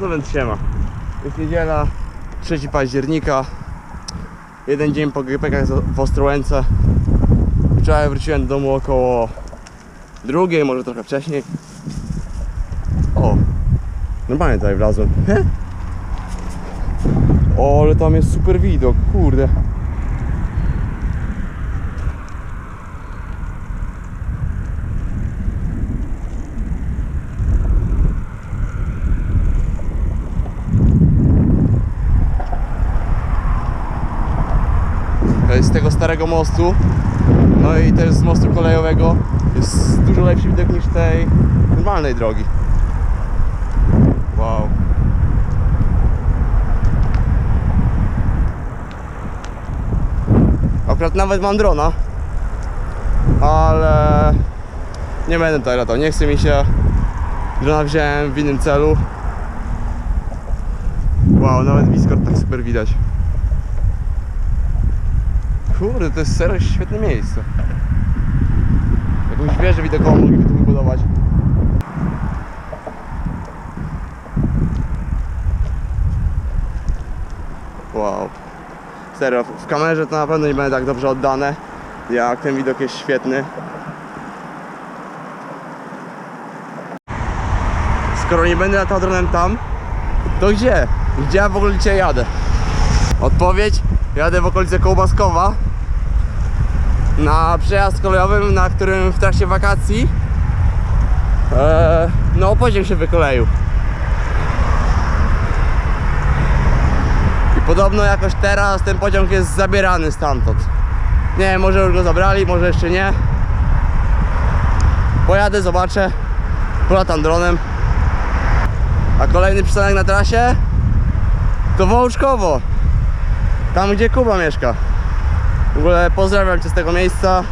No więc siema. Jest niedziela, 3 października. Jeden dzień po GPK w Ostrołęce. Wczoraj wróciłem do domu około drugiej, może trochę wcześniej. O, normalnie tutaj wlazłem. O, ale tam jest super widok, kurde. Z tego starego mostu, no i też z mostu kolejowego jest dużo lepszy widok niż tej normalnej drogi. Wow. Akurat nawet mam drona, ale nie będę tutaj latał, nie chce mi się. Drona wziąłem w innym celu. Wow, nawet Discord tak super widać. Kurde, to jest serio świetne miejsce. Jakąś wieżę widokową mogliby tu wybudować. Wow. Serio, w kamerze to na pewno nie będę tak dobrze oddane, jak ten widok jest świetny. Skoro nie będę latał dronem tam, to gdzie? Gdzie ja w ogóle dzisiaj jadę? Odpowiedź? Jadę w okolice Kołbaskowa na przejazd kolejowym, na którym w trakcie wakacji e, no pociąg się wykoleił. I podobno jakoś teraz ten pociąg jest zabierany stamtąd. Nie wiem, może już go zabrali, może jeszcze nie. Pojadę, zobaczę, polatam dronem. A kolejny przystanek na trasie to Wołczkowo. Tam gdzie Kuba mieszka. W ogóle pozdrawiam cię z tego miejsca.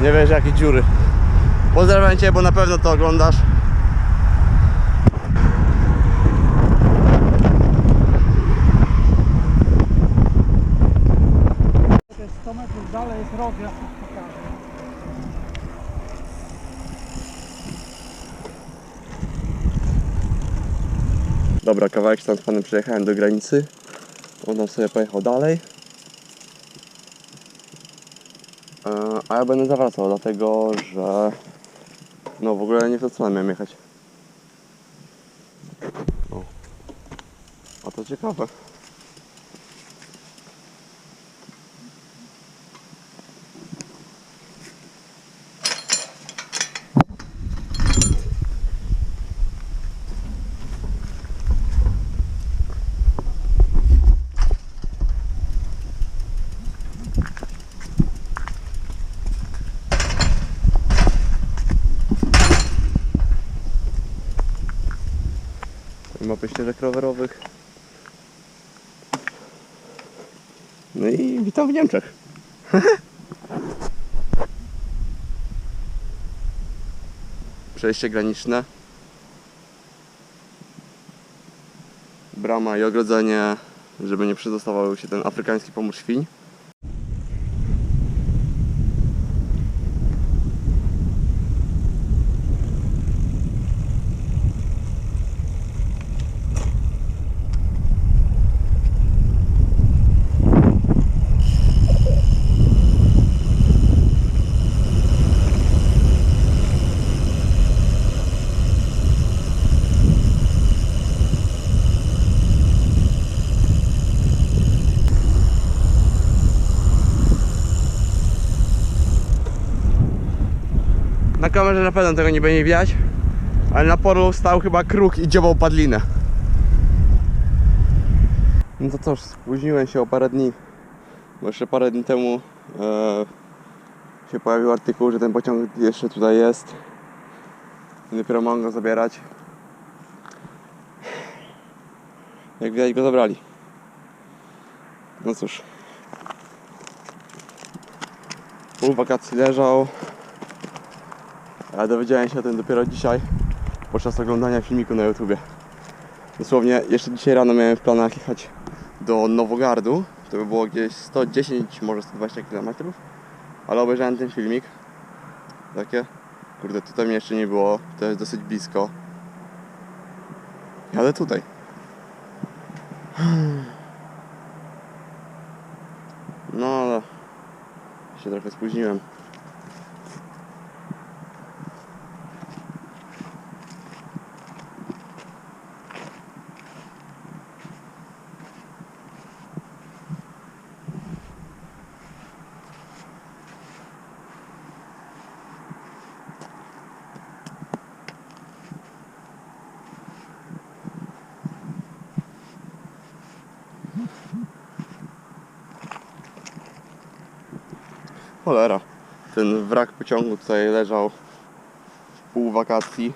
Nie wiesz jakie dziury. Pozdrawiam cię, bo na pewno to oglądasz. To jest 100 metrów dalej jest rok, ja pokażę. Dobra, kawałek tam z panem przejechałem do granicy. On tam sobie pojechał dalej. E, A ja będę zawracał, dlatego że no w ogóle nie w tą stronę miałem jechać. O. A to ciekawe. Mapy ścieżek rowerowych. No i witam w Niemczech. Przejście graniczne. Brama i ogrodzenie, żeby nie przedostawał się ten afrykański pomór świń. Na kamerze na pewno tego nie będzie widać, ale na polu stał chyba kruk i dziobał padlinę. No to cóż, spóźniłem się o parę dni, bo jeszcze parę dni temu e, się pojawił artykuł, że ten pociąg jeszcze tutaj jest. Dopiero mam go zabierać. Jak widać go zabrali. No cóż. Pół wakacji leżał, ale dowiedziałem się o tym dopiero dzisiaj, podczas oglądania filmiku na YouTubie. Dosłownie, jeszcze dzisiaj rano miałem w planach jechać do Nowogardu. To by było gdzieś 110, może 120 km. Ale obejrzałem ten filmik. Takie. Kurde, tutaj mnie jeszcze nie było. To jest dosyć blisko. Jadę tutaj. No, ale się trochę spóźniłem. Cholera. Ten wrak pociągu tutaj leżał pół wakacji.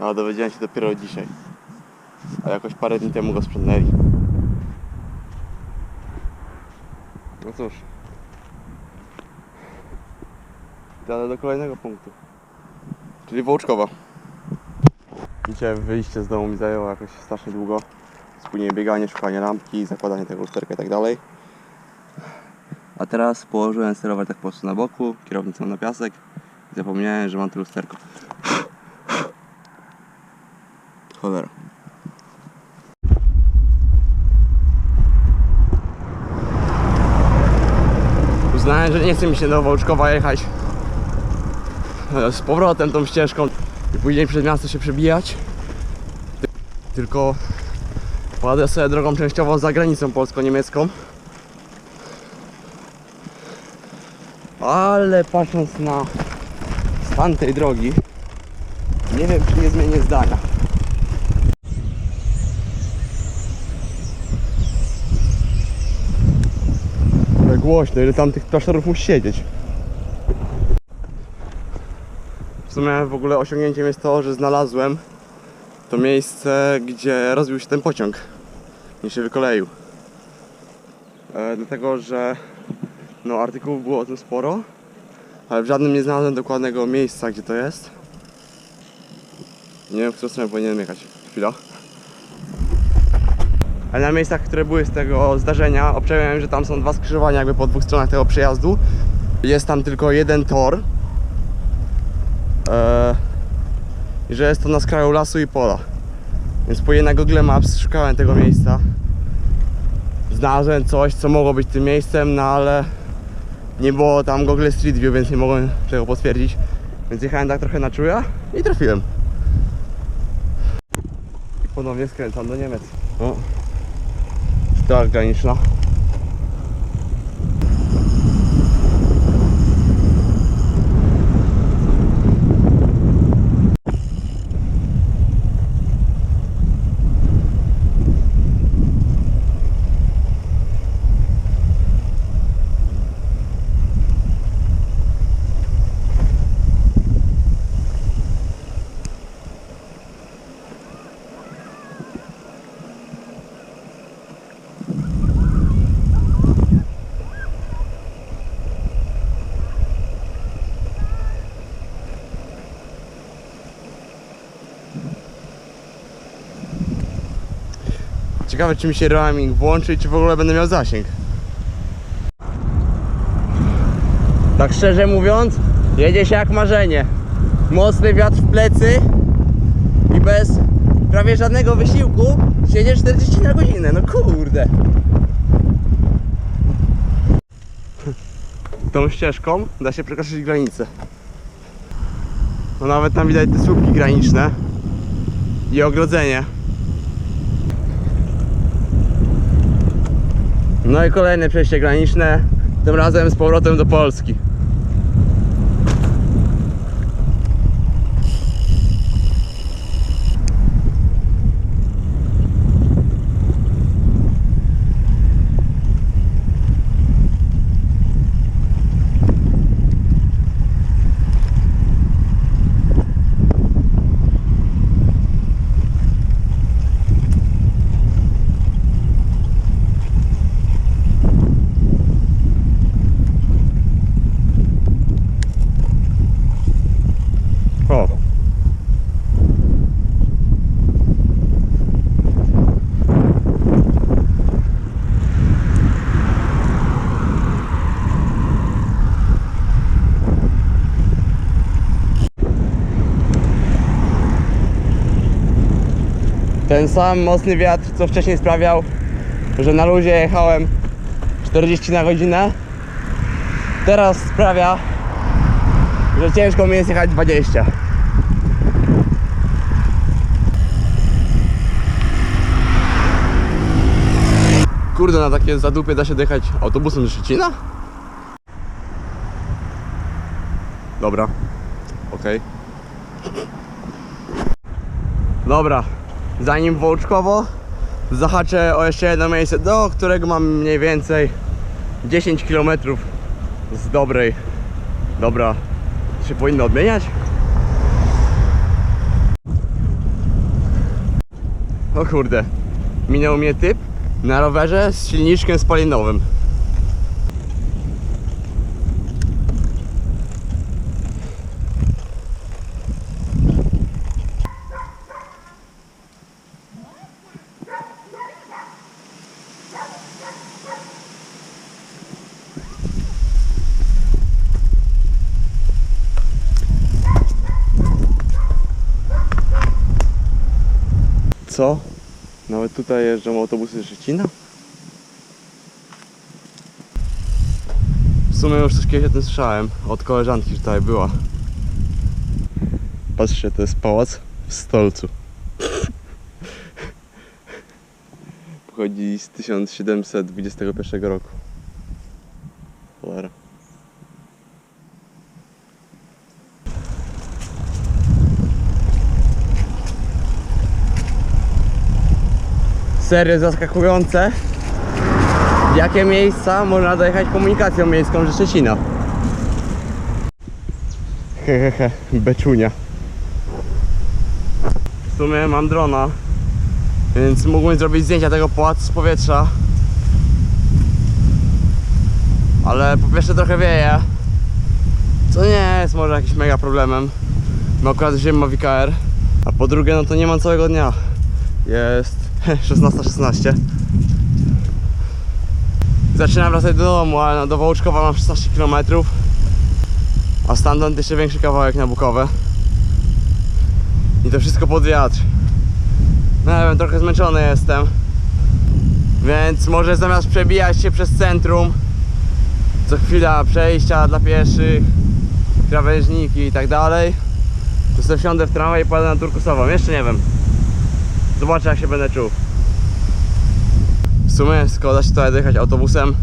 A dowiedziałem się dopiero dzisiaj. A jakoś parę dni temu go sprzątnęli. No cóż. Jadę do kolejnego punktu. Czyli Wołczkowa. Dzisiaj wyjście z domu mi zajęło jakoś strasznie długo. Spóźnienie bieganie, szukanie lampki, zakładanie tego lusterka i tak dalej. A teraz położyłem sterować tak po prostu na boku, kierownicą na piasek i zapomniałem, że mam tu lusterko. Cholera. Uznałem, że nie chce mi się do Wołczkowa jechać e, z powrotem tą ścieżką i później przez miasto się przebijać. Ty- Tylko pojadę sobie drogą częściowo za granicą polsko-niemiecką. Ale patrząc na stan tej drogi, nie wiem czy nie zmienię zdania. Ale głośno, ile tam tych klasztorów musi siedzieć. W sumie w ogóle osiągnięciem jest to, że znalazłem to miejsce, gdzie rozbił się ten pociąg i się wykoleił. E, dlatego, że no artykułów było o tym sporo, ale w żadnym nie znalazłem dokładnego miejsca, gdzie to jest. Nie wiem, w którą stronę powinienem jechać. Chwila. Ale na miejscach, które były z tego zdarzenia, obczaiłem, że tam są dwa skrzyżowania jakby po dwóch stronach tego przejazdu. Jest tam tylko jeden tor. Eee, że jest to na skraju lasu i pola. Więc po na Google Maps szukałem tego miejsca. Znalazłem coś, co mogło być tym miejscem, no ale nie było tam Google Street View, więc nie mogłem tego potwierdzić. Więc jechałem tak trochę na czuja i trafiłem. I ponownie skręcam do Niemiec. O. Straż graniczna. Ciekawe czy mi się roaming włączy i czy w ogóle będę miał zasięg. Tak szczerze mówiąc, jedzie się jak marzenie. Mocny wiatr w plecy i bez prawie żadnego wysiłku siedzie 40 na godzinę. No kurde. Tą ścieżką da się przekroczyć granicę. No nawet tam widać te słupki graniczne i ogrodzenie. No i kolejne przejście graniczne, tym razem z powrotem do Polski. Ten sam mocny wiatr, co wcześniej sprawiał, że na luzie jechałem 40 na godzinę, teraz sprawia, że ciężko mi jest jechać 20. Kurde, na takie zadupie da się dojechać autobusem do Szczecina? Dobra, okej. Dobra, zanim Wołczkowo, zahaczę o jeszcze jedno miejsce, do którego mam mniej więcej 10 km z dobrej. Dobra, się powinno odmieniać? O kurde, minął mnie typ na rowerze z silniczkiem spalinowym. Co? Nawet tutaj jeżdżą autobusy ze Szczecina? W sumie już coś kiedyś o tym słyszałem od koleżanki, że tutaj była. Patrzcie, to jest pałac w Stolcu. Pochodzi z 1721 roku. Cholera. Serio zaskakujące w jakie miejsca można dojechać komunikacją miejską ze Szczecina. Hehehe, beczunia. W sumie mam drona, więc mógłbym zrobić zdjęcia tego pałacu z powietrza. Ale po pierwsze trochę wieje, co nie jest może jakimś mega problemem. My akurat wziąłem ma WKR, a po drugie no to nie mam całego dnia. Jest 16.16 Zaczynam wracać do domu, ale do Wołczkowa mam 16 km A stamtąd jeszcze większy kawałek na Bukowe I to wszystko pod wiatr. No nie wiem, trochę zmęczony jestem. Więc może zamiast przebijać się przez centrum Co chwila przejścia dla pieszych Krawężniki i tak dalej To sobie wsiądę w tramwaj i pojadę na Turkusową, jeszcze nie wiem Zobaczę jak się będę czuł. W sumie skoro się tutaj dojechać autobusem,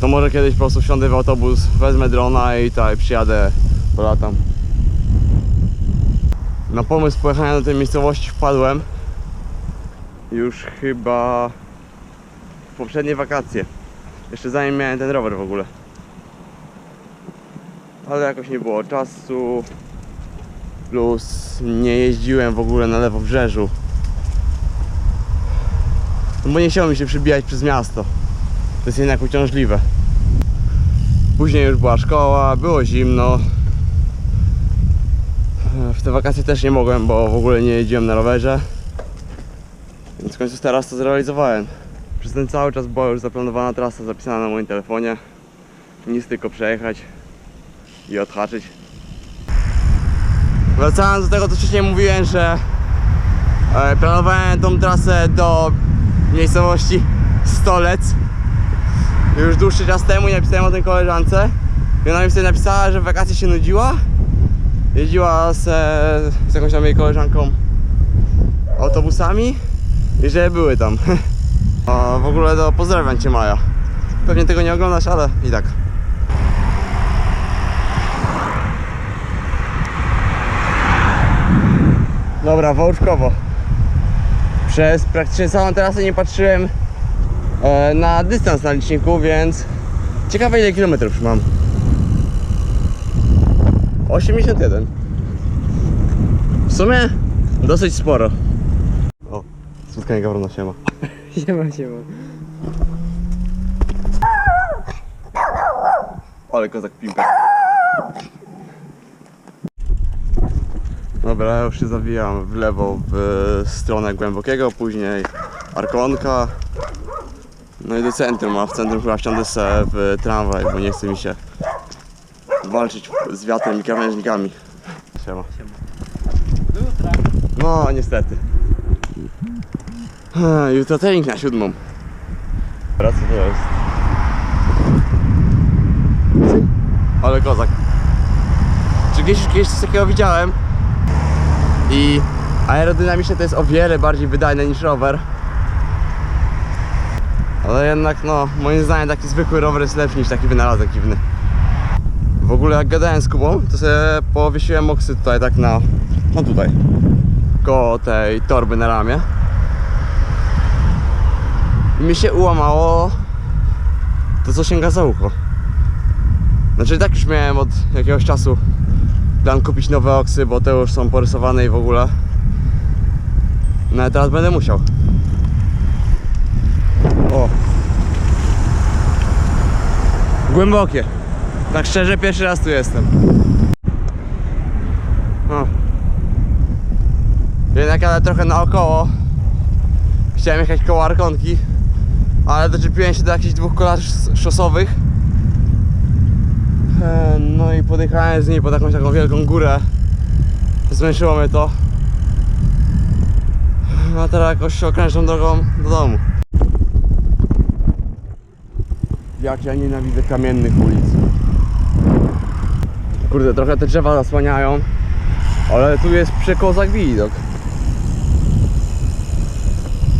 to może kiedyś po prostu wsiądę w autobus, wezmę drona i tutaj przyjadę, polatam. Na pomysł pojechania do tej miejscowości wpadłem już chyba w poprzednie wakacje. Jeszcze zanim miałem ten rower w ogóle. Ale jakoś nie było czasu. Plus nie jeździłem w ogóle na lewobrzeżu. No bo nie chciało mi się przybijać przez miasto. To jest jednak uciążliwe. Później już była szkoła, było zimno. W te wakacje też nie mogłem, bo w ogóle nie jeździłem na rowerze. Więc w końcu teraz to zrealizowałem. Przez ten cały czas była już zaplanowana trasa zapisana na moim telefonie. Nic tylko przejechać i odhaczyć. Wracając do tego, co wcześniej mówiłem, że e, planowałem tą trasę do miejscowości Stolec. Już dłuższy czas temu i napisałem o tym koleżance. I ona mi wtedy napisała, że w wakacje się nudziła. Jeździła z, z jakąś tam jej koleżanką autobusami i że były tam. A w ogóle to pozdrawiam Cię Maja. Pewnie tego nie oglądasz, ale i tak. Dobra, Wołczkowo przez praktycznie całą trasę nie patrzyłem e, na dystans na liczniku, więc ciekawe ile kilometrów mam. 81. W sumie dosyć sporo. O, spotkanie Gawrona siema. Siema, siema. Ale kozak piłka. Dobra, ja już się zawijam w lewo w stronę Głębokiego, później Arkonka. No i do centrum, a w centrum chyba wsiądę sobie w tramwaj, bo nie chce mi się walczyć z wiatrem i krawężnikami. Siema. No, niestety. Jutro trening na siódmą. Co to jest? Ale kozak. Czy gdzieś kiedyś coś takiego widziałem? I aerodynamicznie to jest o wiele bardziej wydajne niż rower. Ale jednak no, moim zdaniem taki zwykły rower jest lepszy niż taki wynalazek dziwny. W ogóle jak gadałem z Kubą, to sobie powiesiłem oksy tutaj tak na, no tutaj, koło tej torby na ramię. I mi się ułamało to co sięga za ucho. Znaczy tak już miałem od jakiegoś czasu plan kupić nowe oksy, bo te już są porysowane i w ogóle. No ale teraz będę musiał. O. Głębokie. Tak szczerze pierwszy raz tu jestem. O. Jednak ale trochę naokoło. Chciałem jechać koło Arkonki, ale doczepiłem się do jakichś dwóch kolarzy szos- szosowych. E, No i podjechałem z niej pod jakąś taką wielką górę. Zmęczyło mnie to. A teraz jakoś okrężną drogą do domu. Jak ja nienawidzę kamiennych ulic. Kurde, trochę te drzewa zasłaniają, ale tu jest przekozak widok.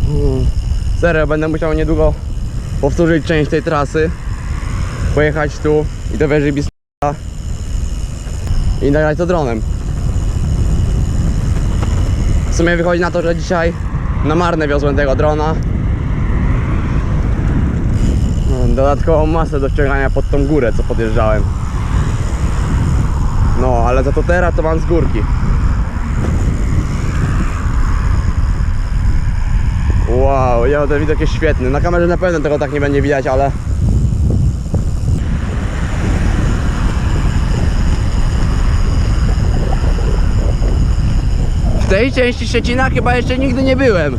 Mm. Serio, będę musiał niedługo powtórzyć część tej trasy. Pojechać tu i do wieży i nagrać to dronem. W sumie wychodzi na to, że dzisiaj na marne wiozłem tego drona. Dodatkową masę do ściągania pod tą górę, co podjeżdżałem. No, ale za to teraz to mam z górki. Wow, ja ten widok jest świetny. Na kamerze na pewno tego tak nie będzie widać, ale W tej części Szczecina chyba jeszcze nigdy nie byłem.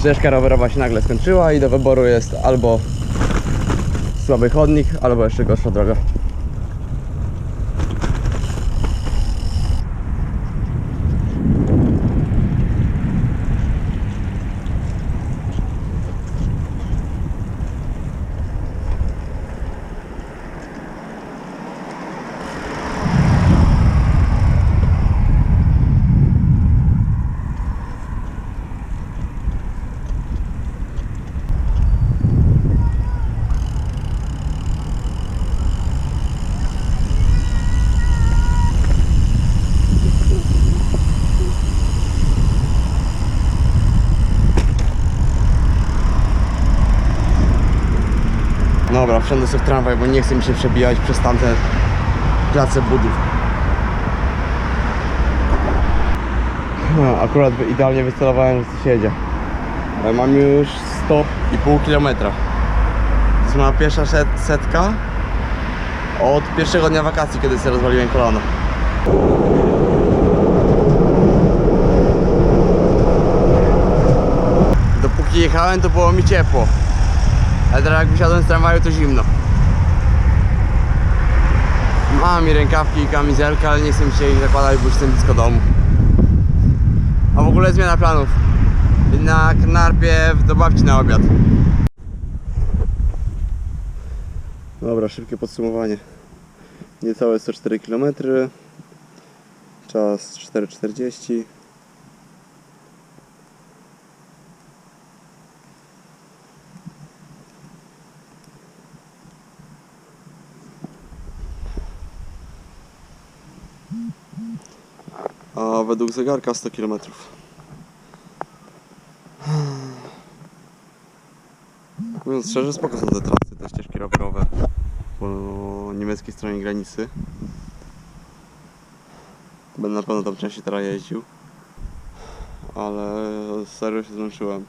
Ścieżka rowerowa się nagle skończyła i do wyboru jest albo słaby chodnik, albo jeszcze gorsza droga. Dobra, wsiądę sobie w tramwaj, bo nie chce mi się przebijać przez tamte place budów. No, akurat idealnie wycelowałem, że coś jedzie. Mam już 100,5 km. To jest moja pierwsza set, setka od pierwszego dnia wakacji, kiedy sobie rozwaliłem kolano. Dopóki jechałem, to było mi ciepło. Ale teraz jak wysiadłem z tramwaju to zimno. Mam i rękawki i kamizelkę, ale nie chcę się ich zakładać, bo już jestem blisko domu. A w ogóle zmiana planów. Jednak najpierw do babci na obiad. Dobra, szybkie podsumowanie. Niecałe 104 km. Czas 4,40. a według zegarka 100 km. Mówiąc szczerze, spoko są te trasy, te ścieżki rowerowe po niemieckiej stronie granicy. Będę na pewno tam częściej teraz jeździł, ale serio się zmęczyłem.